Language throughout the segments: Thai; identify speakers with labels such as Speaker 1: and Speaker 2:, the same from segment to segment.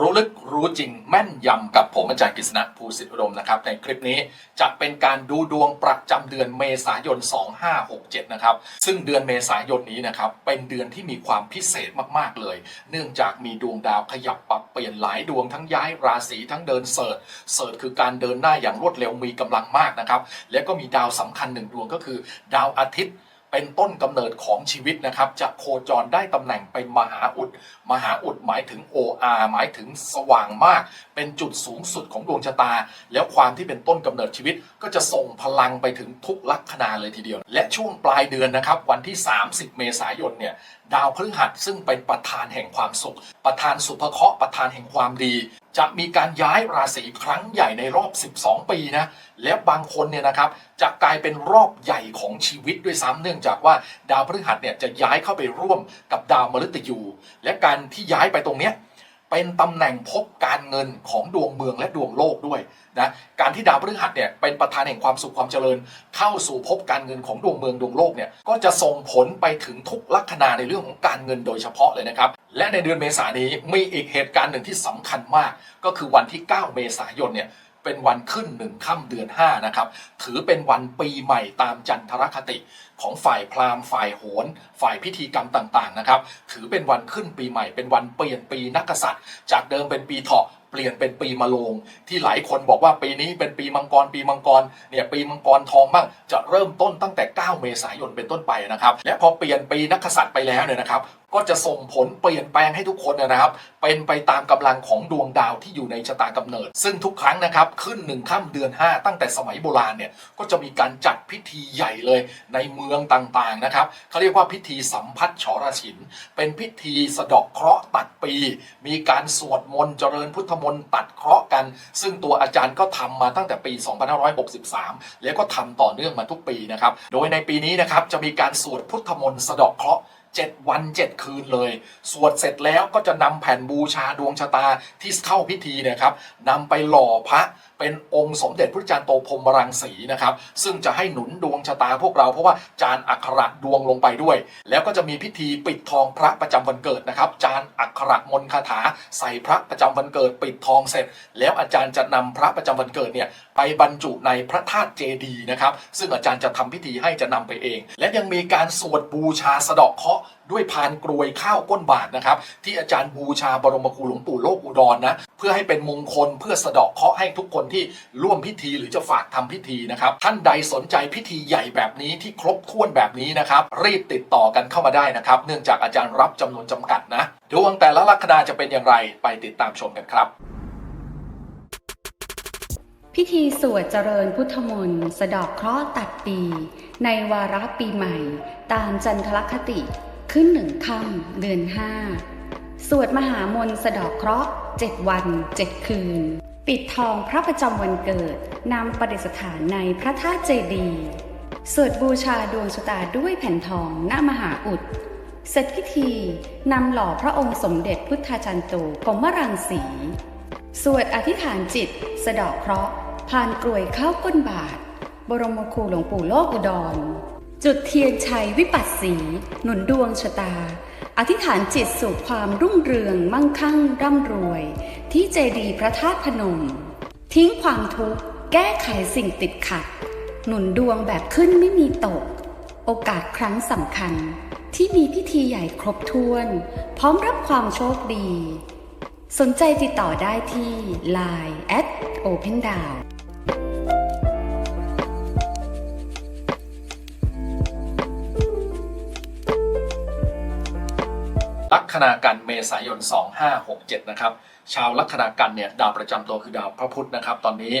Speaker 1: รู้ลึกรู้จริงแม่นยำกับผมอาจารย์กฤษณะภูสิทธิอุดมนะครับ ในคลิปนี้จะเป็นการดูดวงประจำเดือนเมษายน 2567 นะครับ ซึ่งเดือนเมษายนนี้นะครับ เป็นเดือนที่มีความพิเศษมากๆเลย เนื่องจากมีดวงดาวขยับปรับเปลี่ยนหลายดวงทั้งย้ายราศีทั้งเดินเสิร์ชเสิร์ชคือการเดินหน้าอย่างรวดเร็วมีกำลังมากนะครับและก็มีดาวสำคัญหนึ่งดวงก็คือ ดาวอาทิตย์ เป็นต้นกำเนิดของชีวิตนะครับ จะโคจรได้ตำแหน่งเป็นมหาอุด มหาอุดหมายถึง OR หมายถึงสว่างมาก เป็นจุดสูงสุดของดวงชะตา แล้วความที่เป็นต้นกำเนิดชีวิต ก็จะส่งพลังไปถึงทุกลัคนาเลยทีเดียว และช่วงปลายเดือนนะครับ วันที่ 30 เมษายนเนี่ย ดาวพฤหัสซึ่งเป็นประธานแห่งความสุข ประธานสุภเคราะห์ประธานแห่งความดี จะมีการย้ายราศีครั้งใหญ่ในรอบ 12 ปีนะและบางคนเนี่ยนะครับจะกลายเป็นรอบใหญ่ของชีวิตด้วยซ้ำเนื่องจากว่าดาวพฤหัสเนี่ยจะย้ายเข้าไปร่วมกับดาวมฤตยู และการที่ย้ายไปตรงเนี้ย เป็นตำแหน่งพบการเงินของดวงเมืองและดวงโลกด้วยนะการที่ดาวพฤหัสเนี่ยเป็นประธานแห่งความสุขความเจริญ เข้าสู่พบการเงินของดวงเมืองดวงโลกเนี่ยก็จะส่งผลไปถึงทุกลัคนาในเรื่องของการเงินโดยเฉพาะเลยนะครับและในเดือนเมษายนนี้มีอีกเหตุการณ์หนึ่งที่สำคัญมาก ก็คือวันที่ 9 เมษายนเนี่ย เป็นวันขึ้นหนึ่งค่ำเดือน 5 นะครับ ถือเป็นวันปีใหม่ตามจันทรคติของฝ่ายพราหมณ์ฝ่ายโหรฝ่ายพิธีกรรมต่างๆนะครับ ถือเป็นวันขึ้นปีใหม่ เป็นวันเปลี่ยนปีนักกษัตริย์ จากเดิมเป็นปีเถาะเปลี่ยนเป็นปีมะโรงที่หลายคนบอกว่าปีนี้เป็นปีมังกรปีมังกรเนี่ยปีมังกรทองบ้างจะเริ่มต้นตั้งแต่ 9 เมษายนเป็นต้นไปนะครับ และพอเปลี่ยนปีนักกษัตริย์ไปแล้วเนี่ยนะครับ ก็จะส่งผลเปลี่ยนแปลงให้ทุกคนนะครับ เป็นไปตามกำลังของดวงดาวที่อยู่ในชะตากำเนิด ซึ่งทุกครั้งนะครับขึ้นหนึ่งค่ำเดือน 5 ตั้งแต่สมัยโบราณเนี่ยก็จะมีการจัดพิธีใหญ่เลยในเมืองต่างๆนะครับเขาเรียกว่าพิธีสัมพัทธฉรฉิน เป็นพิธีสะดาะเคราะห์ตัดปี มีการสวดมนต์เจริญพุทธมนต์ตัดเคราะห์กัน ซึ่งตัวอาจารย์ก็ทำมาตั้งแต่ปี 2563 แล้วก็ทำต่อเนื่องมาทุกปีนะครับโดยในปีนี้นะครับจะมีการสวดพุทธมนต์สะดาะเคราะห์ 7 วัน 7 คืนเลย สวดเสร็จแล้วก็จะนำแผ่นบูชาดวงชะตาที่เข้าพิธีเนยครับนำไปหล่อพระ เป็นองค์สมเด็จพระจารย์โตพรมรังสีนะครับ ซึ่งจะให้หนุนดวงชะตาพวกเราเพราะว่าจานอักขระดวงลงไปด้วย แล้วก็จะมีพิธีปิดทองพระประจำวันเกิดนะครับ จานอักขระมนคาถาใส่พระประจำวันเกิด ปิดทองเสร็จ แล้วอาจารย์จะนำพระประจำวันเกิดเนี่ยไปบรรจุในพระธาตุเจดีย์นะครับ ซึ่งอาจารย์จะทำพิธีให้จะนำไปเอง และยังมีการสวดบูชาสะเดาะเคราะห์ ด้วยพานกรวยข้าวก้นบาทนะครับ ที่อาจารย์บูชาบรมครูหลวงปู่โลกอุดรนะ เพื่อให้เป็นมงคลเพื่อสะเดาะเคราะห์ให้ทุกคนที่ร่วมพิธีหรือจะฝากทำพิธีนะครับ ท่านใดสนใจพิธีใหญ่แบบนี้ที่ครบถ้วนแบบนี้นะครับรีบติดต่อกันเข้ามาได้นะครับ เนื่องจากอาจารย์รับจำนวนจำกัดนะดวงแต่ละลัคนาจะเป็นอย่างไรไปติดตามชมกันครับ
Speaker 2: พิธีสวดเจริญพุทธมนต์สะเดอกเคราะห์ตัดปี ในวาระปีใหม่ ตามจันทรคติ ขึ้นหนึ่งค่ำเดือนห้าสวดมหามนต์สะเดอกเคราะห์เจ็ดวันเจ็ดคืน ปิดทองพระประจำวันเกิดนำประดิษฐานในพระธาตุเจดีย์สวดบูชาดวงชะตาด้วยแผ่นทองหน้ามหาอุด เสร็จพิธีนำหล่อพระองค์สมเด็จพุทธาจารย์โตกรมรังสี สวดอธิษฐานจิต สะเดอกเคราะห์ผ่านกลวยเข้าก้นบาท บรมครูหลวงปู่โลกอุดร จุดเทียนชัยวิปัสสีหนุนดวงชะตา อธิษฐานจิตสู่ความรุ่งเรืองมั่งคั่งร่ำรวย ที่เจดีพระธาตุพนม ทิ้งความทุกข์แก้ไขสิ่งติดขัด หนุนดวงแบบขึ้นไม่มีตก โอกาสครั้งสำคัญ ที่มีพิธีใหญ่ครบถ้วน พร้อมรับความโชคดี สนใจติดต่อได้ที่ Line at Open Down
Speaker 1: คณากันเมษายน 2567 นะครับชาวลัคนากันเนี่ยดาวประจำตัวคือดาวพระพุธนะครับ ตอนนี้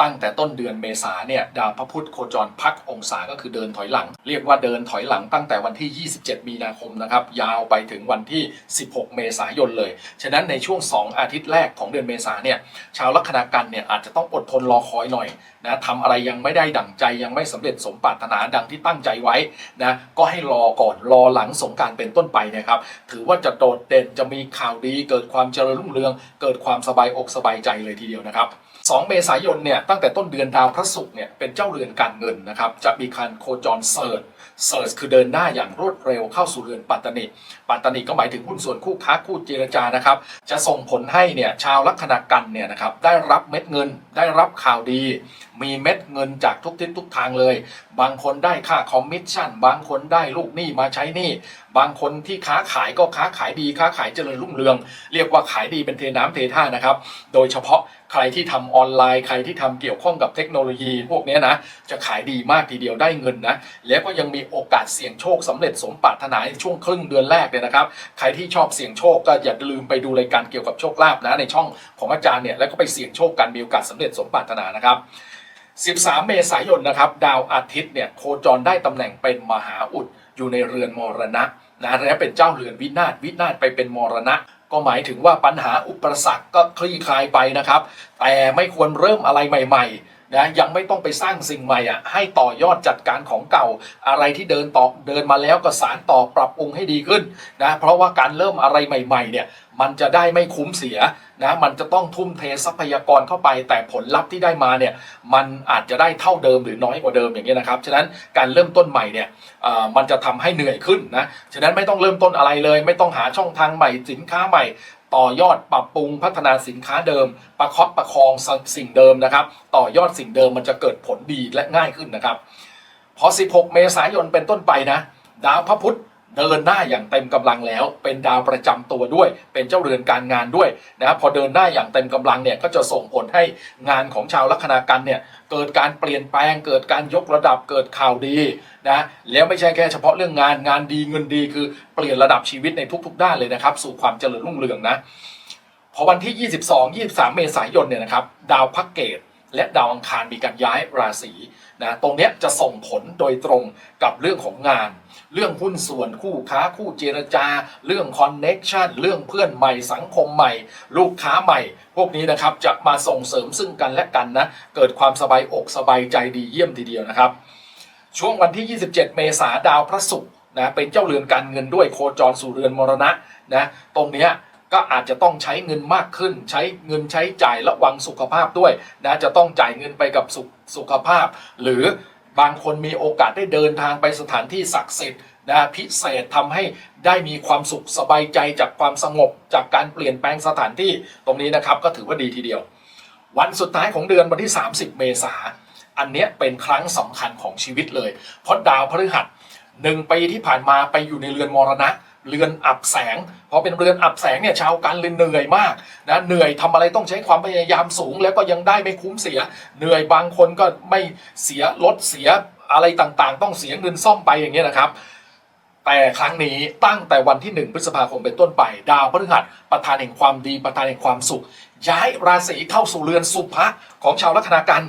Speaker 1: ตั้งแต่ต้นเดือนเมษาเนี่ยดาวพระพุธโคจรพักองศาก็คือเดินถอยหลัง เรียกว่าเดินถอยหลังตั้งแต่วันที่ 27 มีนาคมนะครับยาวไปถึงวันที่ 16 เมษายนเลย ฉะนั้นในช่วง 2 อาทิตย์แรกของเดือนเมษาเนี่ยชาวลัคนากันเนี่ยอาจจะต้องอดทนรอคอยหน่อยนะทำอะไรยังไม่ได้ดั่งใจยังไม่สำเร็จสมปรารถนาดังที่ตั้งใจไว้นะก็ให้รอก่อนรอหลังสงการเป็นต้นไปนะครับถือว่าจะโดดเด่นจะมีข่าวดีเกิดความเจริญรุ่งเรืองเกิดความสบายอกสบายใจเลยทีเดียวนะครับ 2 เมษายนเนี่ยตั้งแต่ต้นเดือนดาวพระศุกร์เนี่ยเป็นเจ้าเรือนการเงินนะครับจะมีการโคจรเสิร์ชเซิร์ชคือเดินหน้าอย่างรวดเร็วเข้าสู่เรือนปัตตนิปัตตนิก็หมายถึงหุ้นส่วนคู่ค้าคู่เจรจานะครับ จะส่งผลให้เนี่ยชาวลัคนากันเนี่ยนะครับได้รับเม็ดเงินได้รับข่าวดีมีเม็ดเงินจากทุกทิศทุกทางเลย บางคนได้ค่าคอมมิชชั่น บางคนได้ลูกหนี้มาใช้หนี้ บางคนที่ค้าขายก็ค้าขายดีค้าขายเจริญรุ่งเรือง เรียกว่าขายดีเป็นเทน้ำเทท่านะครับ โดยเฉพาะใครที่ทำออนไลน์ใครที่ทำเกี่ยวข้องกับเทคโนโลยี พวกนี้นะ จะขายดีมากทีเดียวได้เงินนะ แล้วก็ยังมีโอกาสเสี่ยงโชคสำเร็จสมปรารถนาในช่วงครึ่งเดือนแรกเลยนะครับ ใครที่ชอบเสี่ยงโชคก็อย่าลืมไปดูรายการเกี่ยวกับโชคลาภนะในช่องของอาจารย์เนี่ยแล้วก็ไปเสี่ยงโชคกันมีโอกาสสำเร็จสมปรารถนานะครับ 13 เมษายนนะครับ ดาวอาทิตย์เนี่ยโคจรได้ตำแหน่งเป็นมหาอุดอยู่ในเรือนมรณะนะและเป็นเจ้าเรือนวินาศวินาศไปเป็นมรณะ ก็หมายถึงว่าปัญหาอุปสรรคก็คลี่คลายไปนะครับ แต่ไม่ควรเริ่มอะไรใหม่ ๆ นะยังไม่ต้องไปสร้างสิ่งใหม่อะให้ต่อยอดจัดการของเก่า อะไรที่เดินต่อเดินมาแล้วก็สารต่อปรับปรุงให้ดีขึ้นนะเพราะว่าการเริ่มอะไรใหม่ๆเนี่ยมันจะได้ไม่คุ้มเสียนะมันจะต้องทุ่มเททรัพยากรเข้าไป แต่ผลลัพธ์ที่ได้มาเนี่ยมันอาจจะได้เท่าเดิมหรือน้อยกว่าเดิมอย่างเงี้ยนะครับฉะนั้นการเริ่มต้นใหม่เนี่ยมันจะทำให้เหนื่อยขึ้นนะฉะนั้นไม่ต้องเริ่มต้นอะไรเลย ไม่ต้องหาช่องทางใหม่สินค้าใหม่ ต่อยอดปรับปรุงพัฒนาสินค้าเดิม ประคบประคองสิ่งเดิมนะครับ ต่อยอดสิ่งเดิมมันจะเกิดผลดีและง่ายขึ้นนะครับ พอ 16 เมษายนเป็นต้นไปนะ ดาวพระพุธ เดินหน้าอย่างเต็มกำลังแล้ว เป็นดาวประจำตัวด้วย เป็นเจ้าเรือนการงานด้วยนะพอเดินหน้าอย่างเต็มกำลังเนี่ยก็จะส่งผลให้งานของชาวลัคนากันเนี่ยเกิดการเปลี่ยนแปลง เกิดการยกระดับเกิดข่าวดีนะแล้วไม่ใช่แค่เฉพาะเรื่องงานงานดีเงินดีคือเปลี่ยนระดับชีวิตในทุก ๆ ด้านเลยนะครับ สู่ความเจริญรุ่งเรืองนะพอวันที่ 22 23 เมษายนเนี่ยนะครับดาวพักเกตและดาวอังคารมีการย้ายราศีนะตรงนี้จะส่งผลโดยตรงกับเรื่องของงาน เรื่องหุ้นส่วนคู่ค้าคู่เจรจา เรื่องคอนเน็ชันเรื่องเพื่อนใหม่สังคมใหม่ ลูกค้าใหม่ พวกนี้นะครับจะมาส่งเสริมซึ่งกันและกันนะเกิดความสบายอกสบายใจดีเยี่ยมทีเดียวนะครับ ช่วงวันที่ 27 เมษาดาวพระศุกร์นะเป็นเจ้าเรือนการเงินด้วยโคจรสู่เรือนมรณะนะตรงนี้ก็อาจจะต้องใช้เงินมากขึ้น ใช้เงินใช้จ่ายระวังสุขภาพด้วยนะจะต้องจ่ายเงินไปกับสุขสุขภาพ หรือ บางคนมีโอกาสได้เดินทางไปสถานที่ศักดิ์สิทธิ์นะพิเศษทำให้ได้มีความสุขสบายใจจากความสงบจากการเปลี่ยนแปลงสถานที่ตรงนี้นะครับก็ถือว่าดีทีเดียว วันสุดท้ายของเดือนวันที่ 30 เมษาอันเนี้ยเป็นครั้งสำคัญของชีวิตเลย เพราะดาวพฤหัสหนึ่งปีที่ผ่านมาไปอยู่ในเรือนมรณะ เรือนอับแสงพอเป็นเรือนอับแสงเนี่ยชาวการเรือนเหนื่อยมากนะเหนื่อยทำอะไรต้องใช้ความพยายามสูง แล้วก็ยังได้ไม่คุ้มเสีย เหนื่อยบางคนก็ไม่เสียลดเสียอะไรต่างๆ ต้องเสียเงินซ่อมไปอย่างเงี้ยนะครับ แต่ครั้งนี้ตั้งแต่วันที่ 1 พฤษภาคมเป็นต้นไป ดาวพฤหัสประธานแห่งความดีประธานแห่งความสุข ย้ายราศีเข้าสู่เรือนสุภะของชาวลัคนากัน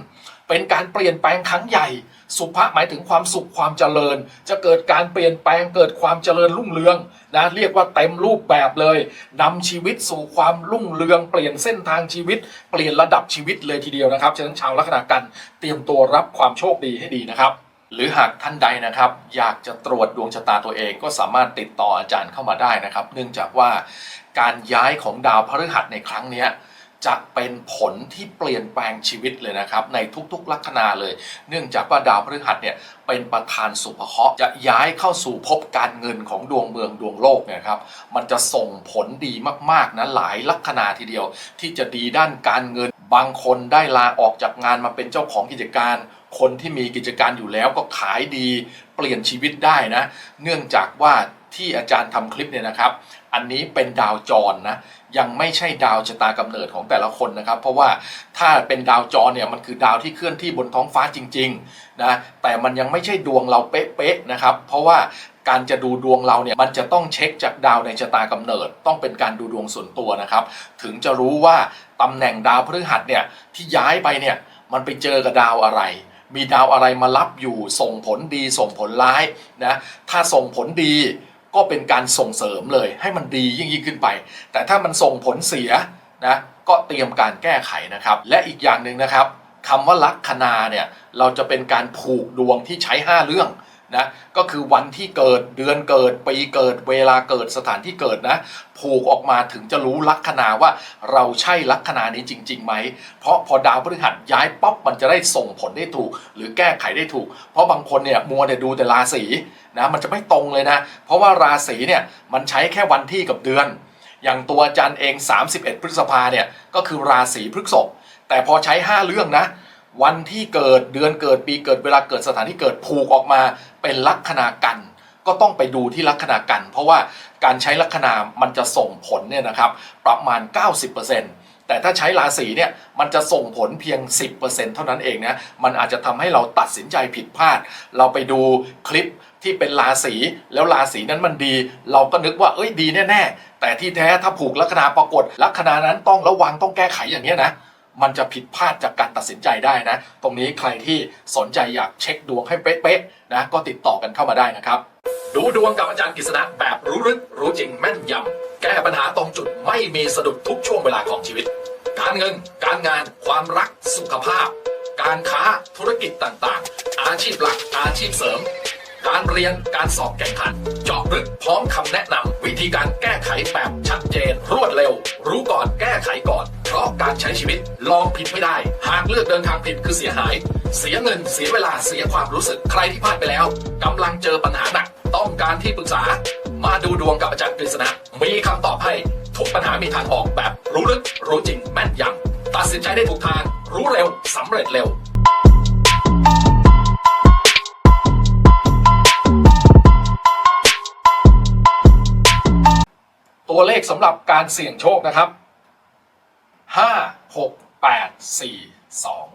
Speaker 1: เป็นการเปลี่ยนแปลงครั้งใหญ่ สุภะหมายถึงความสุขความเจริญ จะเกิดการเปลี่ยนแปลงเกิดความเจริญรุ่งเรืองนะเรียกว่าเต็มรูปแบบเลยนำชีวิตสู่ความรุ่งเรือง เปลี่ยนเส้นทางชีวิต เปลี่ยนระดับชีวิตเลยทีเดียวนะครับฉะนั้นชาวลัคนากันเตรียมตัวรับความโชคดีให้ดีนะครับหรือหากท่านใดนะครับ อยากจะตรวจดวงชะตาตัวเองก็สามารถติดต่ออาจารย์เข้ามาได้นะครับ เนื่องจากว่าการย้ายของดาวพฤหัสในครั้งนี้ จะเป็นผลที่เปลี่ยนแปลงชีวิตเลยนะครับ ในทุกๆลัคนาเลย เนื่องจากว่าดาวพฤหัสเนี่ยเป็นประธานสุภเคราะห์จะย้ายเข้าสู่ภพการเงินของดวงเมืองดวงโลกเนี่ยครับมันจะส่งผลดีมากๆนะหลายลัคนาทีเดียว ที่จะดีด้านการเงิน บางคนได้ลาออกจากงานมาเป็นเจ้าของกิจการ คนที่มีกิจการอยู่แล้วก็ขายดี เปลี่ยนชีวิตได้นะ เนื่องจากว่าที่อาจารย์ทำคลิปเนี่ยนะครับ อันนี้เป็นดาวจรนะ ยังไม่ใช่ดาวชะตากำเนิดของแต่ละคนนะครับ เพราะว่าถ้าเป็นดาวจรเนี่ยมันคือดาวที่เคลื่อนที่บนท้องฟ้าจริงๆนะแต่มันยังไม่ใช่ดวงเราเป๊ะๆนะครับเพราะว่าการจะดูดวงเราเนี่ยมันจะต้องเช็คจากดาวในชะตากำเนิด ต้องเป็นการดูดวงส่วนตัวนะครับ ถึงจะรู้ว่าตำแหน่งดาวพฤหัสเนี่ยที่ย้ายไปเนี่ยมันไปเจอกับดาวอะไร มีดาวอะไรมารับอยู่ส่งผลดีส่งผลร้ายนะถ้าส่งผลดี ก็เป็นการส่งเสริมเลยให้มันดียิ่งยิ่งขึ้นไป แต่ถ้ามันส่งผลเสียนะก็เตรียมการแก้ไขนะครับ และอีกอย่างหนึ่งนะครับคำว่าลัคนาเนี่ยเราจะเป็นการผูกดวงที่ใช้ 5 เรื่อง นะก็คือวันที่เกิดเดือนเกิดปีเกิดเวลาเกิดสถานที่เกิดนะ ผูกออกมาถึงจะรู้ลัคนาว่าเราใช่ลัคนานี้จริงๆไหม เพราะพอดาวพฤหัสย้ายป๊อปมันจะได้ส่งผลได้ถูก หรือแก้ไขได้ถูก เพราะบางคนเนี่ยมัวแต่ดูแต่ราศีนะมันจะไม่ตรงเลยนะ เพราะว่าราศีเนี่ยมันใช้แค่วันที่กับเดือน อย่างตัวอาจารย์เอง 31 พฤษภาเนี่ยก็คือราศีพฤษภแต่พอใช้ 5 เรื่องนะ วันที่เกิดเดือนเกิดปีเกิดเวลาเกิดสถานที่เกิดผูกออกมาเป็นลัคนากัน ก็ต้องไปดูที่ลัคนากัน เพราะว่าการใช้ลัคนามันจะส่งผลเนี่ยนะครับประมาณ 90%แต่ถ้าใช้ราศีเนี่ยมันจะส่งผลเพียง 10%เท่านั้นเองนะมันอาจจะทำให้เราตัดสินใจผิดพลาด เราไปดูคลิปที่เป็นราศีแล้วราศีนั้นมันดี เราก็นึกว่าเอ้ยดีแน่ ๆ แต่ที่แท้ถ้าผูกลัคนาปรากฏลัคนานั้นต้องระวังต้องแก้ไขอย่างเนี้ยนะ มันจะผิดพลาดจากการตัดสินใจได้นะ ตรงนี้ใครที่สนใจอยากเช็คดวงให้เป๊ะๆนะก็ติดต่อกันเข้ามาได้นะครับ ดูดวงกับอาจารย์กฤษณะแบบรู้ลึกรู้จริงแม่นยำแก้ปัญหาตรงจุดไม่มีสะดุดทุกช่วงเวลาของชีวิต การเงิน การงาน ความรักสุขภาพ การค้าธุรกิจต่างๆ อาชีพหลักอาชีพเสริมการเรียน การสอบแข่งขัน เจาะลึกพร้อมคำแนะนำวิธีการแก้ไขแบบชัดเจน รวดเร็ว รู้ก่อนแก้ไขก่อน ราะการใช้ชีวิตลองผิดไม่ได้ หากเลือกเดินทางผิดคือเสียหาย เสียเงินเสียเวลาเสียความรู้สึกใครที่พลาดไปแล้วกำลังเจอปัญหาหนักต้องการที่ปรึกษา มาดูดวงกับอาจารย์กฤษณะมีคำตอบให้ทุกปัญหามีทางออกแบบรู้ลึกรู้จริงแม่นยำตัดสินใจได้ถูกทาง รู้เร็วสำเร็จเร็วตัวเลขสำหรับการเสี่ยงโชคนะครับ 5 6 8 4 2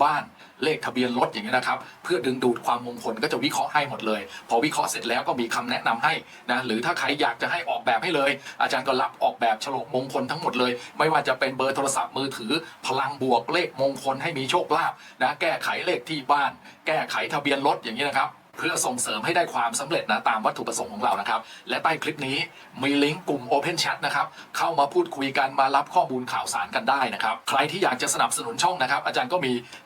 Speaker 1: บ้านเลขทะเบียนรถอย่างเงี้ยนะครับ เพื่อดึงดูดความมงคลก็จะวิเคราะห์ให้หมดเลย พอวิเคราะห์เสร็จแล้วก็มีคำแนะนำให้นะหรือถ้าใครอยากจะให้ออกแบบให้เลย อาจารย์ก็รับออกแบบฉลกมงคลทั้งหมดเลย ไม่ว่าจะเป็นเบอร์โทรศัพท์มือถือ พลังบวกเลขมงคลให้มีโชคลาภนะแก้ไขเลขที่บ้าน แก้ไขทะเบียนรถอย่างนี้นะครับเพื่อส่งเสริมให้ได้ความสำเร็จนะตามวัตถุประสงค์ของเรานะครับ และใต้คลิปนี้มีลิงก์กลุ่ม Open Chat นะครับ เข้ามาพูดคุยกันมารับข้อมูลข่าวสารกันได้นะครับ ใครที่อยากจะสนับสนุนช่องนะครับ อาจารย์ก็มี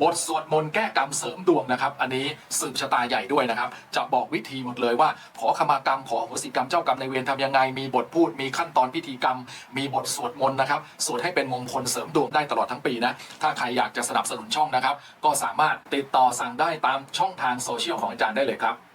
Speaker 1: บทสวดมนต์แก้กรรมเสริมดวงนะครับ อันนี้สืบชะตาใหญ่ด้วยนะครับ จะบอกวิธีหมดเลยว่า ขอขมากรรมขออโหสิกรรมเจ้ากรรมในเวรทำยังไง มีบทพูดมีขั้นตอนพิธีกรรม มีบทสวดมนต์นะครับสวดให้เป็นมงคลเสริมดวงได้ตลอดทั้งปีนะถ้าใครอยากจะสนับสนุนช่องนะครับ ก็สามารถติดต่อสั่งได้ตามช่องทางโซเชียลของอาจารย์ได้เลยครับ